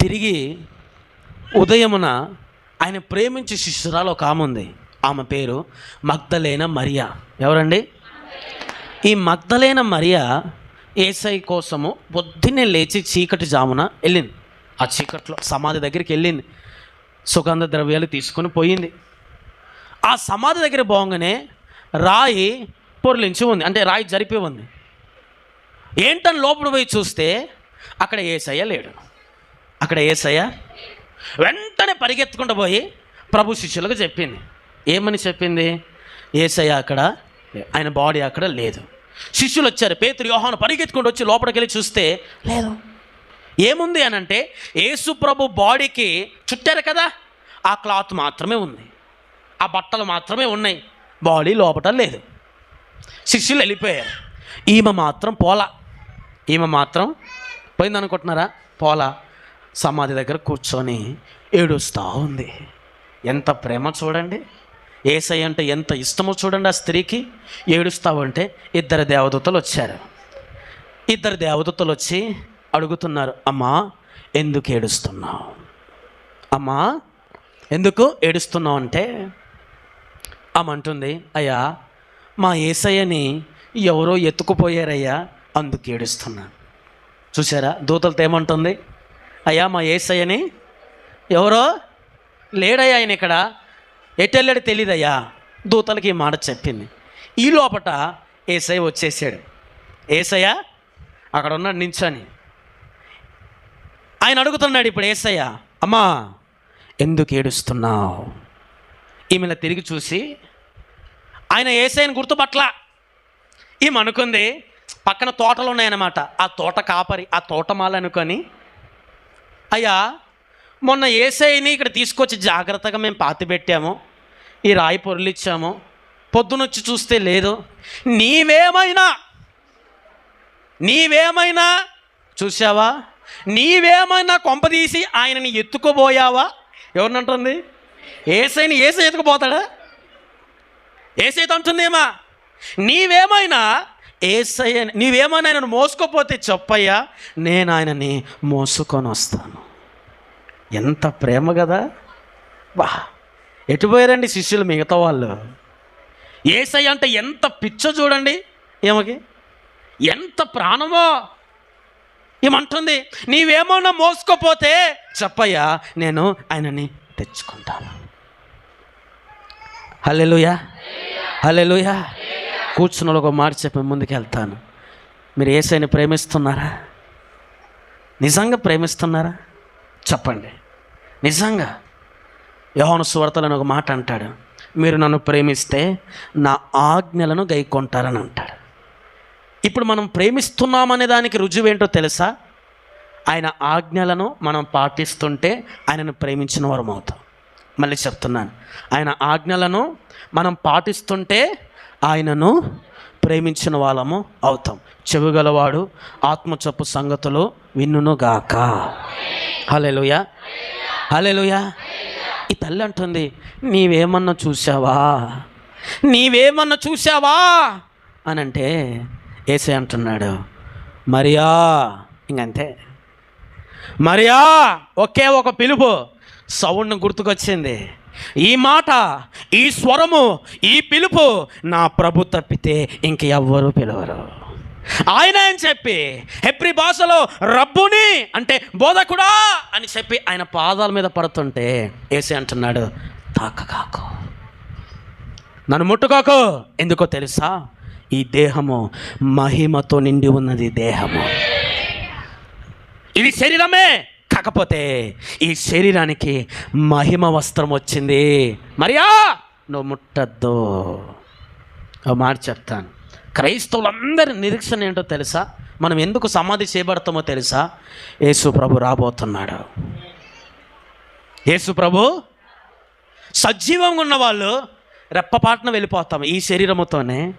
తిరిగి ఉదయమున ఆయన ప్రేమించే శిష్యురాలు ఒక ఆమె ఉంది. ఆమె పేరు మగ్ధలేన మరియా. ఎవరండి? ఈ మగ్ధలేన మరియా ఏసై కోసము పొద్దున్నే లేచి చీకటి జామున వెళ్ళింది. ఆ చీకట్లో సమాధి దగ్గరికి వెళ్ళింది. సుగంధ ద్రవ్యాలు తీసుకొని పోయింది. ఆ సమాధి దగ్గర బాగుగానే రాయి పొర్లించి ఉంది. అంటే రాయి జరిపి ఉంది. ఏంటని లోపల పోయి చూస్తే అక్కడ ఏసయ్య లేడు. అక్కడ ఏసయ్య వెంటనే పరిగెత్తుకుంటూ పోయి ప్రభు శిష్యులకు చెప్పింది. ఏమని చెప్పింది? ఏసయ్య అక్కడ ఆయన బాడీ అక్కడ లేదు. శిష్యులు వచ్చారు. పేతురు యోహాను పరిగెత్తుకుంటూ వచ్చి లోపలికి వెళ్ళి చూస్తే లేదు. ఏముంది అని అంటే యేసు ప్రభు బాడీకి చుట్టారు కదా ఆ క్లాత్ మాత్రమే ఉంది. ఆ బట్టలు మాత్రమే ఉన్నాయి. బాడీ లోపట లేదు. శిష్యులు వెళ్ళిపోయారు. ఈమె మాత్రం పోలా. ఈమె మాత్రం పోయిందనుకుంటున్నారా? పోలా. సమాధి దగ్గర కూర్చొని ఏడుస్తూ ఉంది. ఎంత ప్రేమ చూడండి. ఏసై అంటే ఎంత ఇష్టమో చూడండి ఆ స్త్రీకి. ఏడుస్తావంటే ఇద్దరు దేవదూతలు వచ్చారు. ఇద్దరు దేవదూతలు వచ్చి అడుగుతున్నారు అమ్మా ఎందుకు ఏడుస్తున్నావు? అమ్మా ఎందుకు ఏడుస్తున్నావు అంటే ఆమె అంటుంది అయ్యా మా ఏసయ్యని ఎవరో ఎత్తుకుపోయారయ్యా అందుకు ఏడుస్తున్నాను చూసారా దూతలతో ఏమంటుంది? అయ్యా మా ఏసయ్యని? ఎవరో? లేడయ్యా ఆయన ఇక్కడ. ఎటెళ్ళాడు తెలియదయ్యా దూతలకి ఈ మాట చెప్పింది. ఈ లోపట ఏసయ్య వచ్చేసాడు. ఏసయ్య అక్కడ ఉన్నాడు నించని. ఆయన అడుగుతున్నాడు ఇప్పుడు ఏసయ్య అమ్మా ఎందుకు ఏడుస్తున్నావు? ఈమెను తిరిగి చూసి ఆయన ఏసైని గుర్తుపట్ల ఈమె అనుకుంది పక్కన తోటలు ఉన్నాయన్నమాట. ఆ తోట కాపరి ఆ తోటమాల అనుకొని అయ్యా మొన్న ఏసైని ఇక్కడ తీసుకొచ్చి జాగ్రత్తగా మేము పాతి పెట్టాము ఈ రాయి పొరలిచ్చాము పొద్దునొచ్చి చూస్తే లేదు. నీవేమైనా నీవేమైనా చూసావా నీవేమైనా కొంపదీసి ఆయనని ఎత్తుకోబోయావా ఎవరినంటుంది ఏసైని ఏసై ఎత్తుకుపోతాడా? ఏసైతే అంటుందేమా? నీవేమైనా ఏసయ్య నీవేమైనా ఆయనను మోసుకోపోతే చెప్పయ్యా నేను ఆయనని మోసుకొని వస్తాను. ఎంత ప్రేమ కదా బా ఎటు పోయారండి శిష్యులు మిగతా వాళ్ళు? ఏసై అంటే ఎంత పిచ్చో చూడండి. ఏమకి? ఎంత ప్రాణమో. ఏమంటుంది? నీవేమన్నా మోసుకోపోతే చెప్పయ్యా నేను ఆయనని తెచ్చుకుంటాను. హల్లెలూయా. హల్లెలూయా. కూర్చున్న ఒక మాట చెప్పి ముందుకు వెళ్తాను మీరు ఏసైని ప్రేమిస్తున్నారా? నిజంగా ప్రేమిస్తున్నారా? చెప్పండి. నిజంగా. యోహాను సువార్తలను ఒక మాట అంటాడు మీరు నన్ను ప్రేమిస్తే నా ఆజ్ఞలను గైకొంటారని అంటాడు. ఇప్పుడు మనం ప్రేమిస్తున్నామనే దానికి రుజువేంటో తెలుసా? ఆయన ఆజ్ఞలను మనం పాటిస్తుంటే ఆయనను ప్రేమించిన వారం అవుతాం మళ్ళీ చెప్తున్నాను ఆయన ఆజ్ఞలను మనం పాటిస్తుంటే ఆయనను ప్రేమించిన వాళ్ళము అవుతాం. చెవిగలవాడు ఆత్మచప్పు సంగతులు విన్నును గాక. హలెలుయ హలెలుయ ఈ తల్లి అంటుంది నీవేమన్నా చూసావా నీవేమన్నా చూసావా అని అంటే ఏసే అంటున్నాడు మరియా. ఇంకంతే. మరియా ఒకే ఒక పిలుపు. సౌండ్ గుర్తుకొచ్చింది. ఈ మాట ఈ స్వరము ఈ పిలుపు నా ప్రభు తప్పితే ఇంక ఎవ్వరూ పిలవరు. ఆయన అని చెప్పి హెబ్రి భాషలో రబ్బుని అంటే బోధకుడా అని చెప్పి ఆయన పాదాల మీద పడుతుంటే ఏసీ అంటున్నాడు తాకకాకు నన్ను ముట్టుకోకు. ఎందుకో తెలుసా? ఈ దేహము మహిమతో నిండి ఉన్నది దేహము. ఇది శరీరమే. కాకపోతే ఈ శరీరానికి మహిమ వస్త్రం వచ్చింది. మరియా నువ్వు ముట్టద్దు. ఒక మాట చెప్తాను. క్రైస్తవులందరి నిరీక్షణ ఏంటో తెలుసా? మనం ఎందుకు సమాధి చేయబడతామో తెలుసా? యేసు ప్రభు రాబోతున్నాడు. యేసు ప్రభు సజీవంగా ఉన్న వాళ్ళు రెప్పపాటున వెళ్ళిపోతాం. ఈ శరీరముతోనే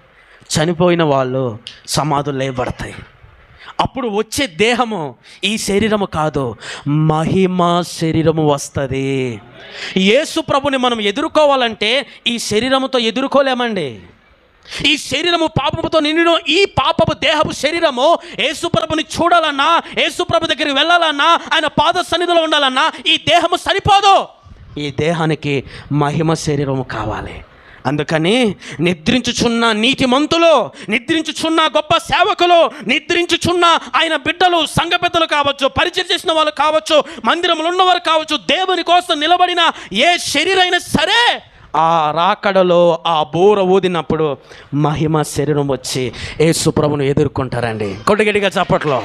చనిపోయిన వాళ్ళు సమాధులు లేబడతాయి అప్పుడు వచ్చే దేహము ఈ శరీరము కాదు. మహిమ శరీరము వస్తుంది. యేసు ప్రభుని మనం ఎదుర్కోవాలంటే ఈ శరీరముతో ఎదుర్కోలేమండి. ఈ శరీరము పాపముతో నిండిన ఈ పాపపు దేహపు శరీరము యేసుప్రభుని చూడాలన్నా యేసుప్రభు దగ్గరికి వెళ్ళాలన్నా ఆయన పాద సన్నిధిలో ఉండాలన్నా ఈ దేహము సరిపోదు. ఈ దేహానికి మహిమ శరీరము కావాలి. అందుకని నిద్రించుచున్న నీతిమంతులు నిద్రించుచున్న గొప్ప సేవకులు నిద్రించుచున్న ఆయన బిడ్డలు సంఘ పెద్దలు కావచ్చు పరిచయం చేసిన వాళ్ళు కావచ్చు మందిరంలో ఉన్నవారు కావచ్చు దేవుని కోసం నిలబడిన ఏ శరీరైనా సరే ఆ రాకడలో ఆ బూర ఊదినప్పుడు మహిమ శరీరం వచ్చి ఏ సుప్రభును ఎదుర్కొంటారండి కొట్టగడిగా చప్పట్లో?